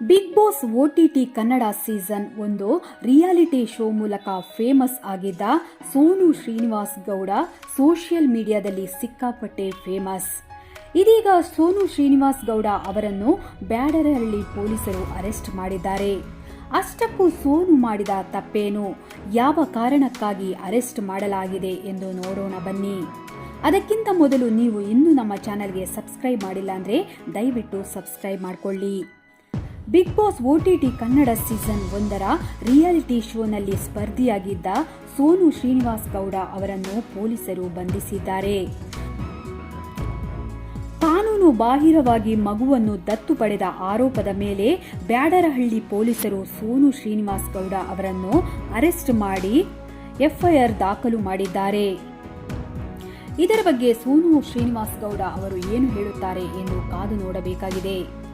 Big boss OTT Kannada season ಒಂದು reality show ಮೂಲಕ famous ಆಗಿದ್ದ ಸೋನು ಶ್ರೀನಿವಾಸ್ ಗೌಡ ಸೋಷಿಯಲ್ ಮೀಡಿಯಾದಲ್ಲಿ ಸಿಕ್ಕಾಪಟ್ಟೆ ಫೇಮಸ್. ಇದೀಗ ಸೋನು ಶ್ರೀನಿವಾಸ್ ಗೌಡ ಅವರನ್ನು ಬ್ಯಾಡರಹಳ್ಳಿ ಪೊಲೀಸರು ಅರೆಸ್ಟ್ ಮಾಡಿದ್ದಾರೆ. ಅಷ್ಟಕ್ಕೂ ಸೋನು ಮಾಡಿದ ತಪ್ಪೇನು? ಯಾವ ಕಾರಣಕ್ಕಾಗಿ ಅರೆಸ್ಟ್ ಮಾಡಲಾಗಿದೆ ಎಂದು ನೋಡೋಣ ಬನ್ನಿ. ಅದಕ್ಕಿಂತ ಮೊದಲು ನೀವು ಇನ್ನೂ ನಮ್ಮ ಚಾನಲ್ಗೆ ಸಬ್ಸ್ಕ್ರೈಬ್ ಮಾಡಿಲ್ಲ ಅಂದರೆ ದಯವಿಟ್ಟು ಸಬ್ಸ್ಕ್ರೈಬ್ ಮಾಡಿಕೊಳ್ಳಿ. Big boss OTT Kannada season ಒಂದರ ರಿಯಾಲಿಟಿ ಶೋನಲ್ಲಿ ಸ್ಪರ್ಧಿಯಾಗಿದ್ದ ಸೋನು ಶ್ರೀನಿವಾಸ್ ಗೌಡ ಅವರನ್ನು ಪೊಲೀಸರು ಬಂಧಿಸಿದ್ದಾರೆ. ಕಾನೂನು ಬಾಹಿರವಾಗಿ ಮಗುವನ್ನು ದತ್ತು ಪಡೆದ ಆರೋಪದ ಮೇಲೆ ಬ್ಯಾಡರಹಳ್ಳಿ ಪೊಲೀಸರು ಸೋನು ಶ್ರೀನಿವಾಸ್ ಗೌಡ ಅವರನ್ನು ಅರೆಸ್ಟ್ ಮಾಡಿ ಎಫ್ಐಆರ್ ದಾಖಲು ಮಾಡಿದ್ದಾರೆ. ಇದರ ಬಗ್ಗೆ ಸೋನು ಶ್ರೀನಿವಾಸ್ ಗೌಡ ಅವರು ಏನು ಹೇಳುತ್ತಾರೆ ಎಂದು ಕಾದು ನೋಡಬೇಕಾಗಿದೆ.